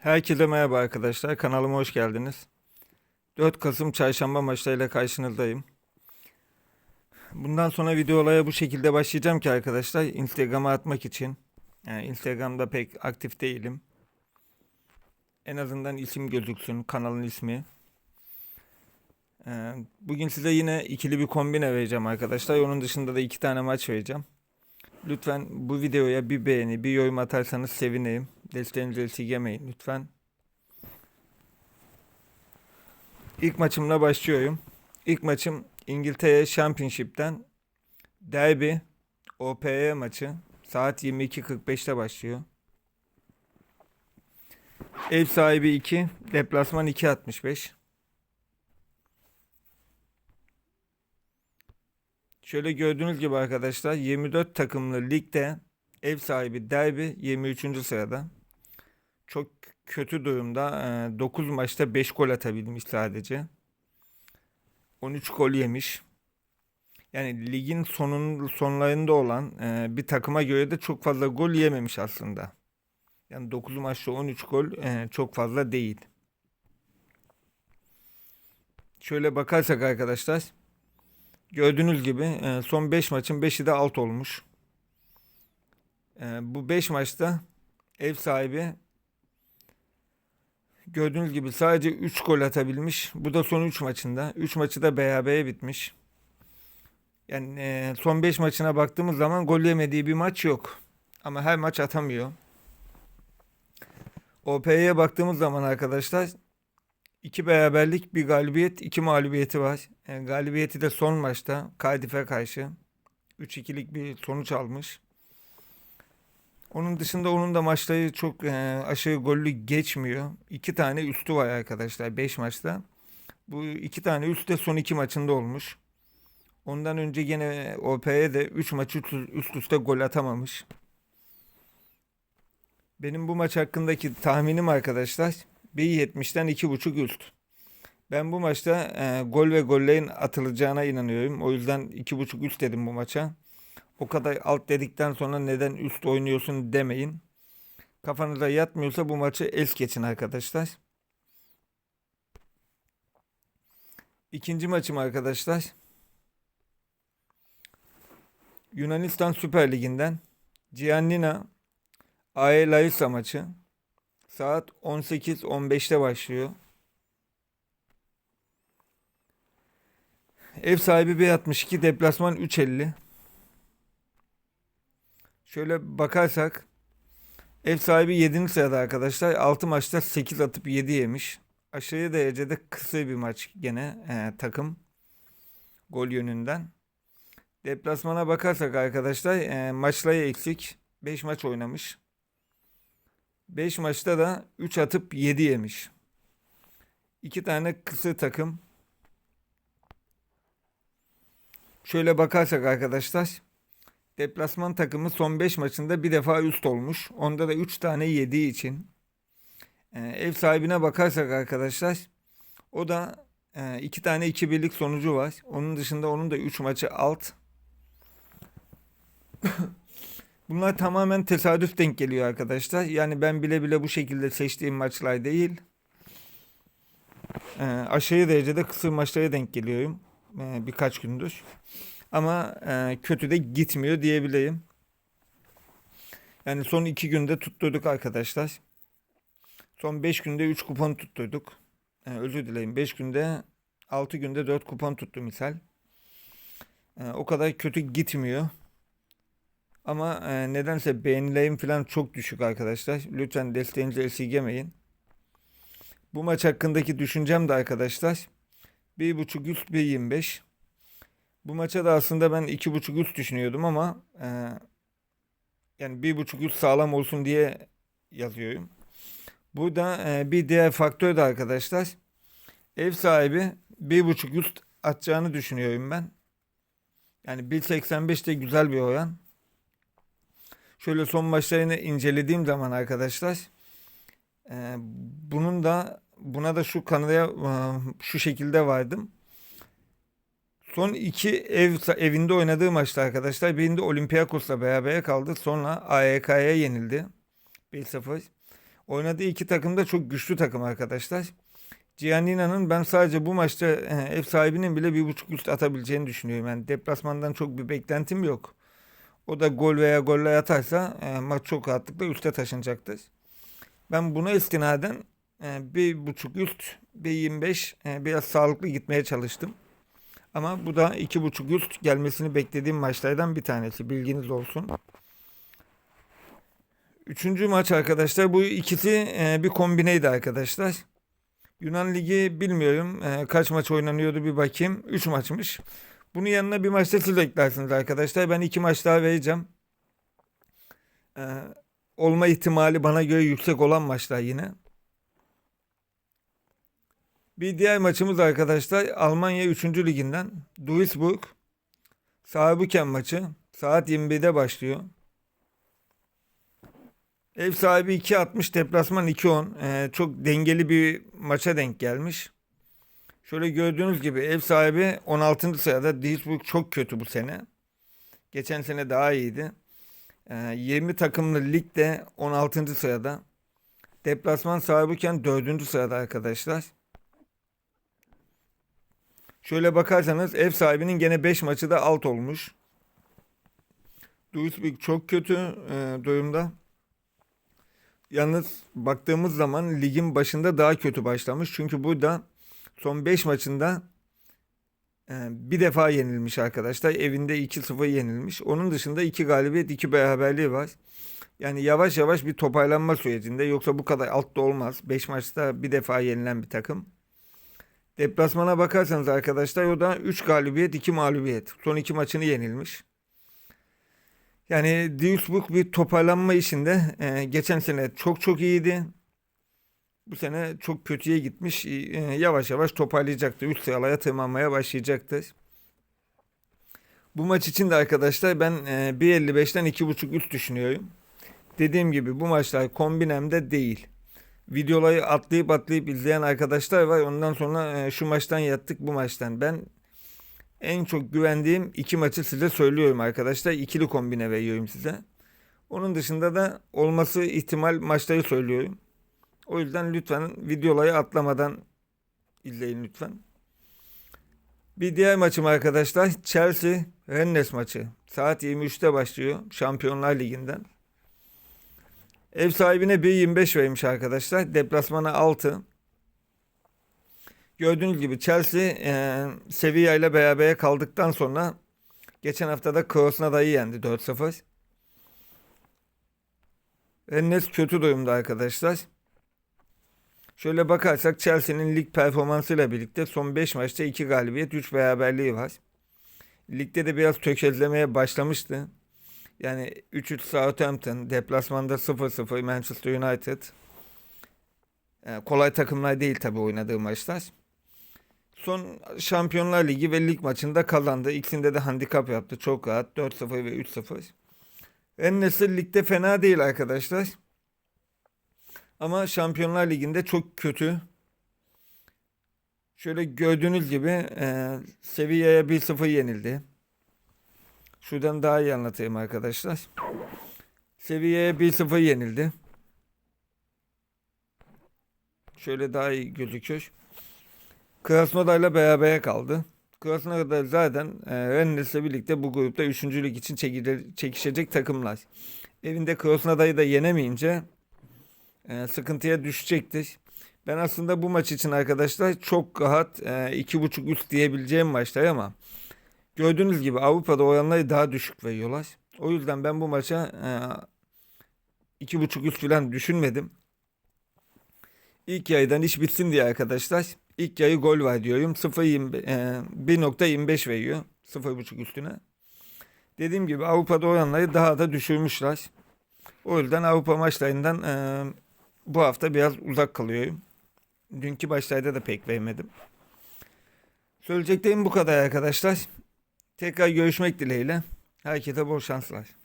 Herkese merhaba arkadaşlar. Kanalıma hoş geldiniz. 4 Kasım çarşamba maçlarıyla karşınızdayım. Bundan sonra videolara bu şekilde başlayacağım ki arkadaşlar Instagram'a atmak için. Yani Instagram'da pek aktif değilim. En azından isim gözüksün, kanalın ismi. Ee, Bugün size yine ikili bir kombine vereceğim arkadaşlar. Onun dışında da iki tane maç vereceğim. Lütfen bu videoya bir beğeni, bir yorum atarsanız sevinirim. Desteğinizi esirgemeyin lütfen. İlk maçımla başlıyorum. İlk maçım İngiltere Championship'ten Derby OPE maçı. Saat 22.45'te başlıyor. Ev sahibi 2, deplasman 2.65. Şöyle gördüğünüz gibi arkadaşlar 24 takımlı ligde ev sahibi Derby 23. sırada. Çok kötü durumda. 9 maçta 5 gol atabilmiş sadece. 13 gol yemiş. Yani ligin sonun sonlarında olan e, bir takıma göre de çok fazla gol yememiş aslında. Yani 9 maçta 13 gol e, çok fazla değil. Şöyle bakarsak arkadaşlar Gördüğünüz gibi e, son 5 maçın 5'i de alt olmuş. Bu 5 maçta ev sahibi gördüğünüz gibi sadece 3 gol atabilmiş. Bu da son 3 maçında. 3 maçı da berabere bitmiş. Yani e, son 5 maçına baktığımız zaman gol yemediği bir maç yok. Ama her maç atamıyor. OP'ye baktığımız zaman arkadaşlar İki beraberlik, bir galibiyet, iki mağlubiyeti var. Yani galibiyeti de son maçta Cardiff'e karşı 3-2'lik bir sonuç almış. Onun dışında onun da maçları çok e, aşırı gollü geçmiyor. İki tane üstü var arkadaşlar 5 maçta. Bu iki tane üst de son iki maçında olmuş. Ondan önce gene OP'ye de 3 maç üst, üst üste gol atamamış. Benim bu maç hakkındaki tahminim arkadaşlar 1.70'den 2.5 üst. Ben bu maçta e, gol ve gollerin atılacağına inanıyorum. O yüzden 2.5 üst dedim bu maça. O kadar alt dedikten sonra neden üst oynuyorsun demeyin. Kafanıza yatmıyorsa bu maçı es geçin arkadaşlar. İkinci maçım arkadaşlar. Yunanistan Süper Ligi'nden Giannina AE Larissa maçı. Saat 18.15'te başlıyor. Ev sahibi 1.62, deplasman 3.50. Şöyle bakarsak ev sahibi 7. sırada arkadaşlar. 6 maçta 8 atıp 7 yemiş. Aşırı derecede kısa bir maç gene e, takım gol yönünden. Deplasmana bakarsak arkadaşlar e, maçları eksik. 5 maç oynamış. 5 maçta da 3 atıp 7 yemiş. 2 tane kısa takım. Şöyle bakarsak arkadaşlar. Deplasman takımı son 5 maçında bir defa üst olmuş. Onda da 3 tane yediği için. Ee, ev sahibine bakarsak arkadaşlar. O da 2 e, tane 2 birlik sonucu var. Onun dışında onun da 3 maçı alt. Bunlar tamamen tesadüf denk geliyor arkadaşlar. Yani ben bile bile bu şekilde seçtiğim maçlar değil. Ee, aşırı derecede kısır maçlara denk geliyorum. Ee, birkaç gündür. Ama e, kötü de gitmiyor diyebileyim. Yani son iki günde tutturduk arkadaşlar. Son 5 günde 3 kupon tutturduk. Ee, özür dileyim. 5 günde 6 günde 4 kupon tuttu misal. Ee, o kadar kötü gitmiyor. Ama e, nedense beğenilerim falan çok düşük arkadaşlar. Lütfen desteğinizi esirgemeyin. Bu maç hakkındaki düşüncem de arkadaşlar 1.5 üst 1.25. Bu maça da aslında ben 2.5 üst düşünüyordum ama e, yani 1.5 üst sağlam olsun diye yazıyorum. Burada e, bir diğer faktör de arkadaşlar ev sahibi 1.5 üst atacağını düşünüyorum ben. Yani 1.85 de güzel bir oran. Şöyle son maçlarını incelediğim zaman arkadaşlar e, bunun da buna da şu kanıya e, şu şekilde vardım. Son iki ev evinde oynadığı maçta arkadaşlar birinde Olympiakos'la beraber kaldı. Sonra AEK'ye yenildi. 1-0. Oynadığı iki takım da çok güçlü takım arkadaşlar. Giannina'nın ben sadece bu maçta e, ev sahibinin bile bir buçuk üst atabileceğini düşünüyorum. Yani deplasmandan çok bir beklentim yok. O da gol veya golle atarsa e, maç çok rahatlıkla üste taşınacaktır. Ben buna istinaden e, bir buçuk üst, bir 25 e, biraz sağlıklı gitmeye çalıştım. Ama bu da iki buçuk üst gelmesini beklediğim maçlardan bir tanesi. Bilginiz olsun. Üçüncü maç arkadaşlar. Bu ikisi e, bir kombineydi arkadaşlar. Yunan Ligi bilmiyorum. e, kaç maç oynanıyordu bir bakayım. Üç maçmış. Bunun yanına bir maçta siz eklersiniz arkadaşlar. Ben iki maç daha vereceğim. E, olma ihtimali bana göre yüksek olan maçlar yine. Bir diğer maçımız arkadaşlar Almanya 3. liginden Duisburg Saarbrücken maçı saat 21'de başlıyor. Ev sahibi 2.60 deplasman 2.10 Ee, çok dengeli bir maça denk gelmiş. Şöyle gördüğünüz gibi ev sahibi 16. sırada Duisburg çok kötü bu sene. Geçen sene daha iyiydi. Ee, 20 takımlı ligde 16. sırada. Deplasman Saarbrücken 4. sırada arkadaşlar. Şöyle bakarsanız ev sahibinin gene 5 maçı da alt olmuş. Duisburg çok kötü e, durumda. Yalnız baktığımız zaman ligin başında daha kötü başlamış. Çünkü burada son 5 maçında e, bir defa yenilmiş arkadaşlar. Evinde 2-0 yenilmiş. Onun dışında 2 galibiyet 2 beraberliği var. Yani yavaş yavaş bir toparlanma sürecinde. Yoksa bu kadar altta olmaz. 5 maçta bir defa yenilen bir takım. Deplasmana bakarsanız arkadaşlar o da 3 galibiyet 2 mağlubiyet. Son 2 maçını yenilmiş. Yani Duisburg bir toparlanma işinde e, geçen sene çok çok iyiydi. Bu sene çok kötüye gitmiş. E, yavaş yavaş toparlayacaktır. Üst sıralaya tırmanmaya başlayacaktır. Bu maç için de arkadaşlar ben e, 1.55'ten 2.5 üst düşünüyorum. Dediğim gibi bu maçlar kombinemde değil. Videoları atlayıp atlayıp izleyen arkadaşlar var. Ondan sonra e, şu maçtan yattık bu maçtan. Ben en çok güvendiğim iki maçı size söylüyorum arkadaşlar. İkili kombine veriyorum size. Onun dışında da olması ihtimal maçları söylüyorum. O yüzden lütfen videoları atlamadan izleyin lütfen. Bir diğer maçım arkadaşlar Chelsea Rennes maçı. Saat 23'te başlıyor Şampiyonlar Ligi'nden. Ev sahibine 1.25 vermiş arkadaşlar. Deplasmana 6. Gördüğünüz gibi Chelsea e, Sevilla ile berabere kaldıktan sonra geçen hafta da Krosnada'yı yendi 4-0. Rennes kötü durumda arkadaşlar. Şöyle bakarsak Chelsea'nin lig performansıyla birlikte son 5 maçta 2 galibiyet 3 beraberliği var. Ligde de biraz tökezlemeye başlamıştı. Yani 3-3 Southampton, deplasmanda 0-0 Manchester United. Yani kolay takımlar değil tabii oynadığı maçlar. Son Şampiyonlar Ligi ve lig maçında kazandı. İkisinde de handikap yaptı. Çok rahat. 4-0 ve 3-0. Rennes'in ligde fena değil arkadaşlar. Ama Şampiyonlar Ligi'nde çok kötü. Şöyle gördüğünüz gibi e, Sevilla'ya 1-0 yenildi. Şuradan daha iyi anlatayım arkadaşlar. Sevilla'ya 1-0 yenildi. Şöyle daha iyi gözüküyor. Krasnodar beraber kaldı. Krasnodar zaten e, Rennes'le birlikte bu grupta 3. lig için çekile- çekişecek takımlar. Evinde Krasnodar'ı da yenemeyince e, sıkıntıya düşecektir. Ben aslında bu maç için arkadaşlar çok rahat e, iki buçuk üst diyebileceğim maçlar ama gördüğünüz gibi Avrupa'da oranları daha düşük veriyorlar. O yüzden ben bu maça e, iki buçuk üst falan düşünmedim. İlk yaydan iş bitsin diye arkadaşlar. İlk yayı gol var diyorum. 0.20 e, 1.25 veriyor. 0.5 üstüne. Dediğim gibi Avrupa'da oranları daha da düşürmüşler. O yüzden Avrupa maçlarından e, bu hafta biraz uzak kalıyorum. Dünkü maçlarda da pek vermedim. Söyleyeceklerim bu kadar arkadaşlar. Tekrar görüşmek dileğiyle. Herkese bol şanslar.